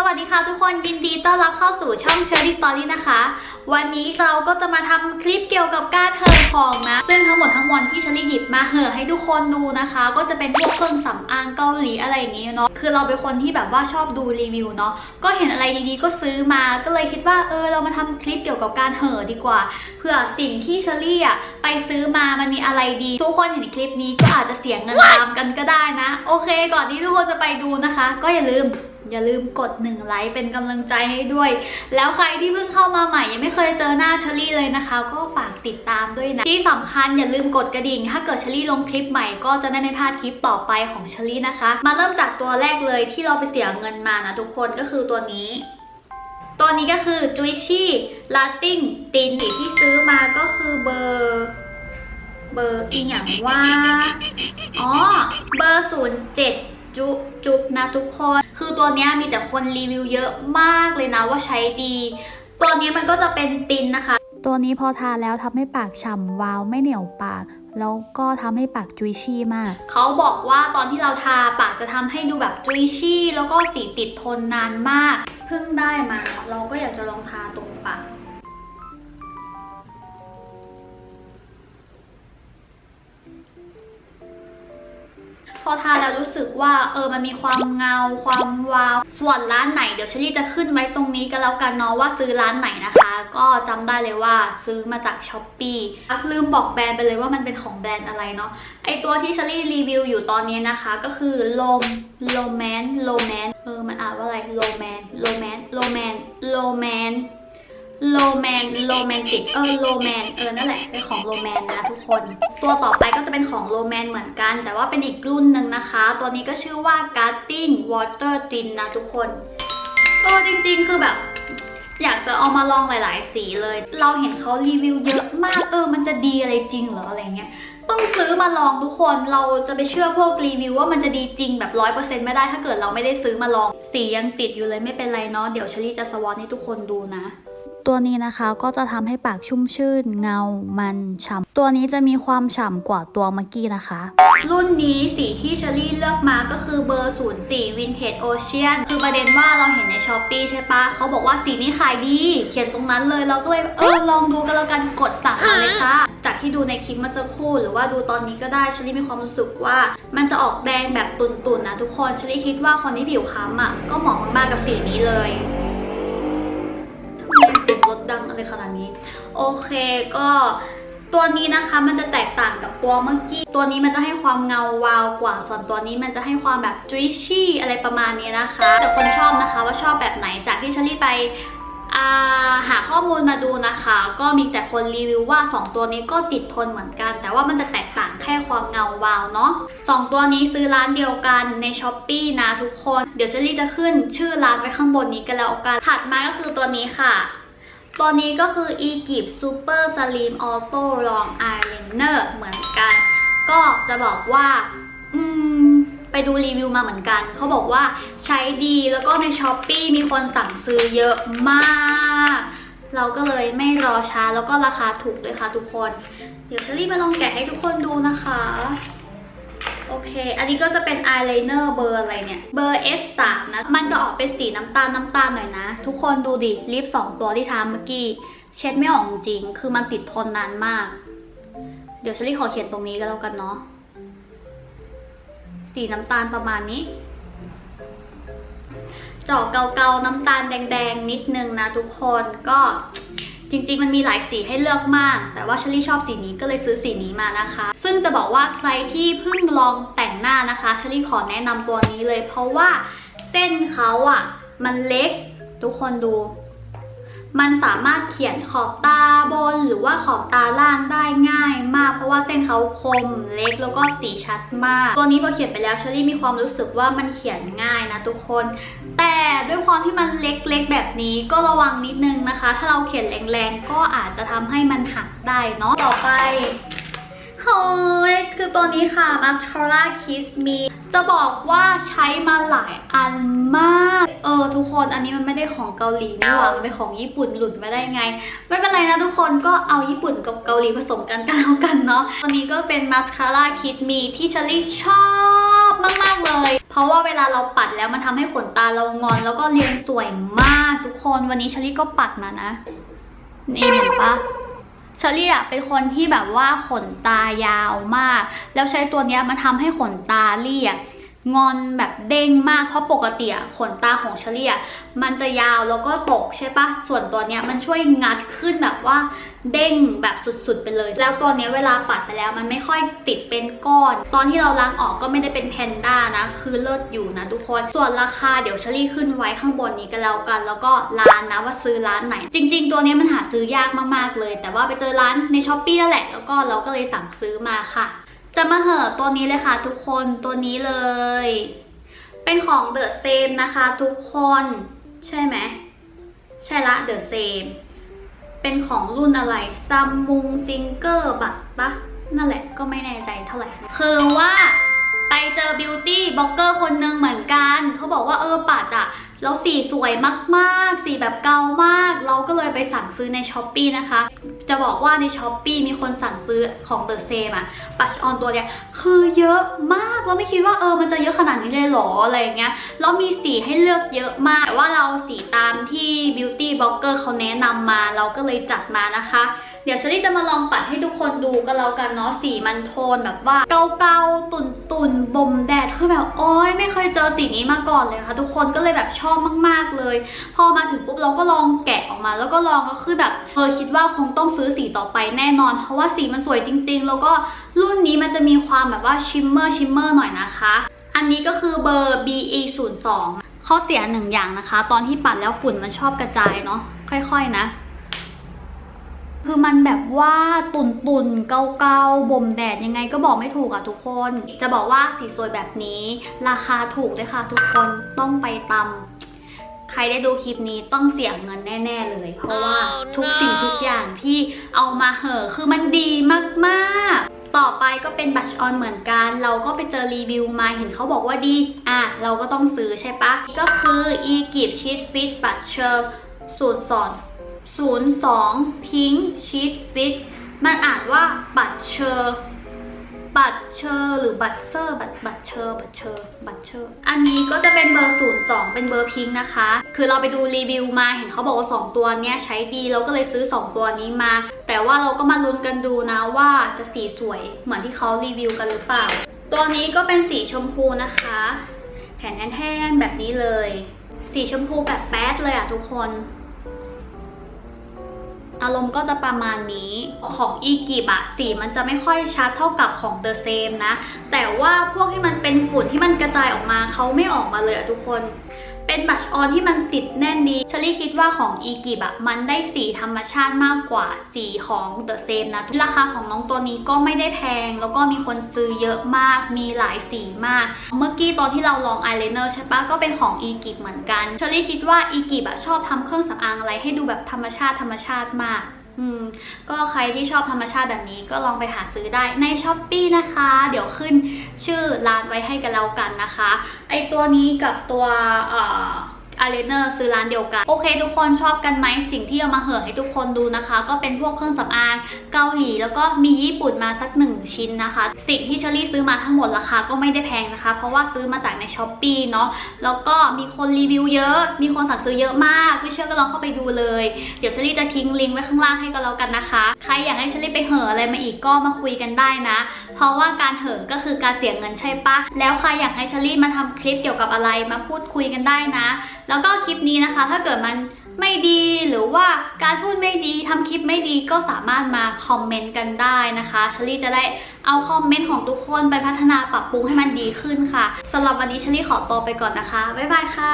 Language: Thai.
สวัสดีค่ะทุกคนยินดีต้อนรับเข้าสู่ช่อง Cherry Story นะคะ วันนี้เราก็จะมาทำคลิปเกี่ยวกับการเห่อของนะ ซึ่งทั้งหมดทั้งมวลที่เชลี่หยิบมาเห่อให้ทุกคนดูนะคะ ก็จะเป็นพวกเครื่องสำอางเกาหลีอะไรอย่างนี้เนาะคือเราเป็นคนที่แบบว่าชอบดูรีวิวเนาะก็เห็นอะไรดีๆก็ซื้อมาก็เลยคิดว่าเออเรามาทำคลิปเกี่ยวกับการเห่อดีกว่าเผื่อสิ่งที่เชลี่อะไปซื้อมามันมีอะไรดี ทุกคนเห็นคลิปนี้ก็อาจจะเสียเงินตามกันก็ได้นะ โอเค ก่อนที่ทุกคนจะไปดูนะคะ ก็อย่าลืม อย่าลืมกด1ไลค์เป็นกำลังใจให้ด้วย แล้วใครที่เพิ่งเข้ามาใหม่ ยังไม่เคยเจอหน้าเชลี่เลยนะคะ ก็ฝากติดตามด้วยนะ ที่สำคัญอย่าลืมกดกระดิ่ง ถ้าเกิดเชลี่ลงคลิปใหม่ก็จะได้ไม่พลาดคลิปต่อไปของเชลี่นะคะ มาเริ่มจากตัวแรกเลยที่เราไปเสียเงินมานะทุกคนก็คือตัวนี้ตัวนี้ก็คือจุยชี่ลาติงตินที่ซื้อมาก็คือเบอร์เบอร์อีกอย่างว่า อ๋อ เบอร์ศูนย์เจ็ดจุจุบนะทุกคน คือตัวเนี้ยมีแต่คนรีวิวเยอะมากเลยนะว่าใช้ดี ตัวนี้มันก็จะเป็นตินนะคะ ตัวนี้พอทาแล้วทำให้ปากฉ่ำวาวไม่เหนียวปาก แล้วก็ทำให้ปากจุยชี่มาก เขาบอกว่าตอนที่เราทาปากจะทำให้ดูแบบจุยชี่ แล้วก็สีติดทนนานมาก เพิ่งได้มาเนอะเราก็อยากจะลองทาตรงปาก อทาแล้วรู้สึกว่าเออมันมีความเงาความวาว ส่วนร้านไหนเดี๋ยวเชลี่จะขึ้นไว้ตรงนี้ก็แล้วกันเนาะว่าซื้อร้านไหนนะคะ ก็จำได้เลยว่าซื้อมาจากช้อปปี้ลืมบอกแบรนด์ไปเลยว่ามันเป็นของแบรนด์อะไรเนาะไอตัวที่เชลี่รีวิวอยู่ตอนนี้นะคะก็คือโลมโลแมนโลแมนเออมันอ่านว่าอะไรโลแมนโลแมนโลแมนโลแมน โลแมนโรแมนติกเออโลแมนเออนั่นแหละเป็นของโรแมนนะทุกคน ตัวต่อไปก็จะเป็นของโรแมนเหมือนกัน แต่ว่าเป็นอีกรุ่นหนึ่งนะคะ ตัวนี้ก็ชื่อว่า Guarding Water Thin นะทุกคนเออจริงๆคือแบบ อยากจะเอามาลองหลายๆ สีเลย เราเห็นเขารีวิวเยอะมากเออ มันจะดีอะไรจริงหรออะไรเงี้ยต้องซื้อมาลองทุกคน เราจะไปเชื่อพวกรีวิวว่ามันจะดีจริงแบบร้อยเปอร์เซ็นต์ไม่ได้ถ้าเกิดเราไม่ได้ซื้อมาลอง สียังติดอยู่เลยไม่เป็นไรเนาะเดี๋ยวเชลี่จะสวอตให้ทุกคนดูนะ ตัวนี้นะคะก็จะทำให้ปากชุ่มชื่น เงา มันฉ่ำตัวนี้จะมีความฉ่ำกว่าตัวเมื่อกี้นะคะ รุ่นนี้สีที่เชอรี่เลือกมาก็คือเบอร์ 04 Vintage Ocean คือประเด็นว่าเราเห็นในช้อปปีใช่ปะเขาบอกว่าสีนี้ขายดี เขียนตรงนั้นเลยเราก็เลยเออลองดูกันแล้วกันกดสั่งมาเลยค่ะ จากที่ดูในคลิปเมื่อสักครู่ หรือว่าดูตอนนี้ก็ได้เชอรี่มีความรู้สึกว่า มันจะออกแดงแบบตุ่นๆนะทุกคนเชอรี่คิดว่าคนที่ผิวค้ำอะก็เหมาะมากๆกับสีนี้เลย ไรขนาดนี้ โอเคก็ตัวนี้นะคะมันจะแตกต่างกับตัวเมื่อกี้ ตัวนี้มันจะให้ความเงาวาวกว่า ส่วนตัวนี้มันจะให้ความแบบจุยชี่อะไรประมาณนี้นะคะ แต่คนชอบนะคะว่าชอบแบบไหนจากที่เชลี่ไปหาข้อมูลมาดูนะคะ ก็มีแต่คนรีวิวว่า 2 ตัวนี้ก็ติดทนเหมือนกัน แต่ว่ามันจะแตกต่างแค่ความเงาวาวเนาะสองตัวนี้ซื้อร้านเดียวกันในช้อปปีนะทุกคน เดี๋ยวเชลี่จะขึ้นชื่อร้านไว้ข้างบนนี้กันแล้วกันถัดมาก็คือตัวนี้ค่ะ ตัวนี้ก็คือ e g i p Super Slim Auto Long Eyeliner เหมือนกัน ก็จะบอกว่าอืมไปดูรีวิวมาเหมือนกัน เขาบอกว่าใช้ดีแล้วก็ใน s h อ p e e มีคนสั่งซื้อเยอะมาก เราก็เลยไม่รอช้าแล้วก็ราคาถูกด้วยค่ะทุกคน เดี๋ยวเชอรี่มาลองแกะให้ทุกคนดูนะคะ โอเค อันนี้ก็จะเป็นอายไลเนอร์เบอร์อะไรเนี่ย เบอร์ S3 นะ มันจะออกเป็นสีน้ำตาลน้ำตาลหน่อยนะ ทุกคนดูดิ ลิปสองตัวที่ทาเมื่อกี้ เช็ดไม่ออกจริง คือมันติดทนนานมาก เดี๋ยวเชลี่ขอเขียนตรงนี้ก็แล้วกันเนาะ สีน้ำตาลประมาณนี้เจาะเกาๆน้ำตาลแดงๆ นิดนึงนะทุกคนก็ จริงๆ มันมีหลายสีให้เลือกมาก แต่ว่าชลี่ชอบสีนี้ก็เลยซื้อสีนี้มานะคะ ซึ่งจะบอกว่าใครที่เพิ่งลองแต่งหน้านะคะชลี่ขอแนะนำตัวนี้เลย เพราะว่าเส้นเขาอะ่ะ มันเล็ก ทุกคนดู มันสามารถเขียนขอบตาบนหรือว่าขอบตาล่างได้ง่ายมาก เพราะว่าเส้นเขาคมเล็กแล้วก็สีชัดมาก ตัวนี้พอเขียนไปแล้วเชอรี่มีความรู้สึกว่ามันเขียนง่ายนะทุกคน แต่ด้วยความที่มันเล็กๆแบบนี้ก็ระวังนิดนึงนะคะ ถ้าเราเขียนแรงๆก็อาจจะทำให้มันหักได้เนาะต่อไปเฮ้ยคือตัวนี้ค่ะ Mascara Kiss Me จะบอกว่าใช้มาหลายอันมาก เออทุกคนอันนี้มันไม่ได้ของเกาหลีนี่หว่ามันเป็นของญี่ปุ่นหลุดมาได้ไง ไม่เป็นไรนะทุกคนก็เอาญี่ปุ่นกับเกาหลีผสมกันกันแล้วกันเนาะตัวนี้ก็เป็น Mascara Kiss Me ที่เชอรี่ชอบมาก ๆ เลย เพราะว่าเวลาเราปัดแล้วมันทำให้ขนตาเรางอน แล้วก็เรียงสวยมากทุกคนวันนี้เชลี่ก็ปัดมานะนี่เห็นปะ เชอรี่อะเป็นคนที่แบบว่าขนตายาวมาก แล้วใช้ตัวเนี้ยมันทำให้ขนตาลี่อะ งอนแบบเด้งมากเพราะปกติขนตาของเชอรี่อะมันจะยาวแล้วก็ตกใช่ปะส่วนตัวเนี้ยมันช่วยงัดขึ้นแบบว่าเด้งแบบสุดๆไปเลย แล้วตัวเนี้ยเวลาปัดไปแล้วมันไม่ค่อยติดเป็นก้อน ตอนที่เราล้างออกก็ไม่ได้เป็นแพนด้านะ คือเลิศอยู่นะทุกคน ส่วนราคาเดี๋ยวเชอรี่ขึ้นไว้ข้างบนนี้กันแล้วกัน แล้วก็ร้านนะว่าซื้อร้านไหน จริง ๆ ตัวเนี้ยมันหาซื้อยากมากๆเลย แต่ว่าไปเจอร้านในช้อปปี้นั่นแหละแล้วก็เราก็เลยสั่งซื้อมาค่ะ จะมาเหอะตัวนี้เลยค่ะทุกคนตัวนี้เลย เป็นของเดอะเซมนะคะทุกคน ใช่ไหม ใช่ละเดอะเซมเป็นของรุ่นอะไรซัมมุงซิงเกอร์บัตปะนั่นแหละก็ไม่แน่ใจเท่าไหร่คือว่า เจอบิวตี้บล็อกเกอร์คนหนึ่งเหมือนกัน เขาบอกว่าเออปัดอะแล้วสีสวยมากๆ สีแบบเกามาก เราก็เลยไปสั่งซื้อในช้อปปีนะคะ จะบอกว่าในช้อปปีมีคนสั่งซื้อของเดอะเซมอะปัชออนตัวเนี้ยคือเยอะมากเราไม่คิดว่าเออมันจะเยอะขนาดนี้เลยหรออะไรเงี้ย แล้วมีสีให้เลือกเยอะมากแต่ว่าเราสีตามที่บิวตี้บล็อกเกอร์เขาแนะนำมา เราก็เลยจัดมานะคะ เดี๋ยวเชอรี่จะมาลองปัดให้ทุกคนดูกันแล้วกันเนาะ สีมันโทนแบบว่าเกาๆตุ่น ตุนบ่มแดดคือแบบโอ๊ยไม่เคยเจอสีนี้มาก่อนเลยค่ะ ทุกคนก็เลยแบบชอบมากๆเลย พอมาถึงปุ๊บเราก็ลองแกะออกมา แล้วก็ลองก็คือแบบเออคิดว่าคงต้องซื้อสีต่อไปแน่นอน เพราะว่าสีมันสวยจริง ๆ แล้วก็รุ่นนี้มันจะมีความแบบว่าชิมเมอร์ชิมเมอร์หน่อยนะคะ อันนี้ก็คือเบอร์ BE 0 2ข้อเสียหนึ่งอย่างนะคะ ตอนที่ปัดแล้วฝุ่นมันชอบกระจายเนาะค่อย ๆ นะ คือมันแบบว่าตุนตุนๆเกาๆบ่มแดดยังไงก็บอกไม่ถูกอะทุกคน จะบอกว่าสีสวยแบบนี้ ราคาถูกเลยค่ะทุกคนต้องไปตำใครได้ดูคลิปนี้ต้องเสียเงินแน่ ๆ เลย เพราะว่าทุกสิ่งทุกอย่างที่เอามาเหอะคือมันดีมากๆต่อไปก็เป็นบัชออนเหมือนกัน เราก็ไปเจอรีวิวมาเห็นเขาบอกว่าดี อะ เราก็ต้องซื้อใช่ปะก็คือ e g i p Sheet Fit Butcher สูตรสอน 02 Pink Sheet Fit มันอ่านว่าบัตเชอร์บัตเชอร์หรือบัตเซอร์บัตบัตเชอร์บัตเชอร์บัตเชอร์อันนี้ก็จะเป็นเบอร์ 02 เป็นเบอร์พิงค์นะคะ คือเราไปดูรีวิวมาเห็นเขาบอกว่า 2 ตัวเนี้ยใช้ดีเราก็เลยซื้อ 2 ตัวนี้มา แต่ว่าเราก็มาลุ้นกันดูนะว่าจะสีสวยเหมือนที่เขารีวิวกันหรือเปล่า ตัวนี้ก็เป็นสีชมพูนะคะแผ่นแท่นแบบนี้เลย สีชมพูแบบแป๊ดเลยอะทุกคนารมณ์ก็จะประมาณนี้ของอีกิบอะสีมันจะไม่ค่อยชัดเท่ากับของเดอะเซมนะ แต่ว่าพวกที่มันเป็นฝุ่นที่มันกระจายออกมาเขาไม่ออกมาเลยอะทุกคน เป็นบัชออนที่มันติดแน่นดีเชลี่คิดว่าของอีกิบอะมันได้สีธรรมชาติมากกว่าสีของเดอะเซมนะ ราคาของน้องตัวนี้ก็ไม่ได้แพง แล้วก็มีคนซื้อเยอะมาก มีหลายสีมาก เมื่อกี้ตอนที่เราลองอายไลเนอร์ใช่ปะก็เป็นของอีกิบเหมือนกันเชลี่คิดว่าอีกิบอะชอบทำเครื่องสำอางอะไรให้ดูแบบธรรมชาติธรรมชาติมาก อืมก็ใครที่ชอบธรรมชาติแบบนี้ก็ลองไปหาซื้อได้ในช้อปปีนะคะ เดี๋ยวขึ้นชื่อร้านไว้ให้กันแล้วกันนะคะ ไอตัวนี้กับตัวเอ่อ อารีเนอร์ซื้อร้านเดียวกัน โอเค ทุกคนชอบกันไหมสิ่งที่เอามาเหอะให้ทุกคนดูนะคะ ก็เป็นพวกเครื่องสำอางเกาหลี แล้วก็มีญี่ปุ่นมาสักหนึ่งชิ้นนะคะ สิ่งที่เชอรี่ซื้อมาทั้งหมดราคาก็ไม่ได้แพงนะคะ เพราะว่าซื้อมาจากในช้อปปีเนาะแล้วก็มีคนรีวิวเยอะ มีคนสั่งซื้อเยอะมากไม่เชื่อก็ลองเข้าไปดูเลย เดี๋ยวเชอรี่จะทิ้งลิงก์ไว้ข้างล่างให้ก็แล้วกันนะคะ ใครอยากให้เชอรี่ไปเหอะอะไรมาอีกก็มาคุยกันได้นะ เพราะว่าการเหอะก็คือการเสียเงินใช่ปะแล้วใครอยากให้เชอรี่มาทำคลิปเกี่ยวกับอะไรมาพูดคุยกันได้นะแล้วก็คลิปนี้นะคะ ถ้าเกิดมันไม่ดีหรือว่าการพูดไม่ดีทำคลิปไม่ดีก็สามารถมาคอมเมนต์กันได้นะคะชลี่จะได้เอาคอมเมนต์ของทุกคนไปพัฒนาปรับปรุงให้มันดีขึ้นค่ะสำหรับวันนี้ชลี่ขอตัวไปก่อนนะคะ บ๊ายบายค่ะ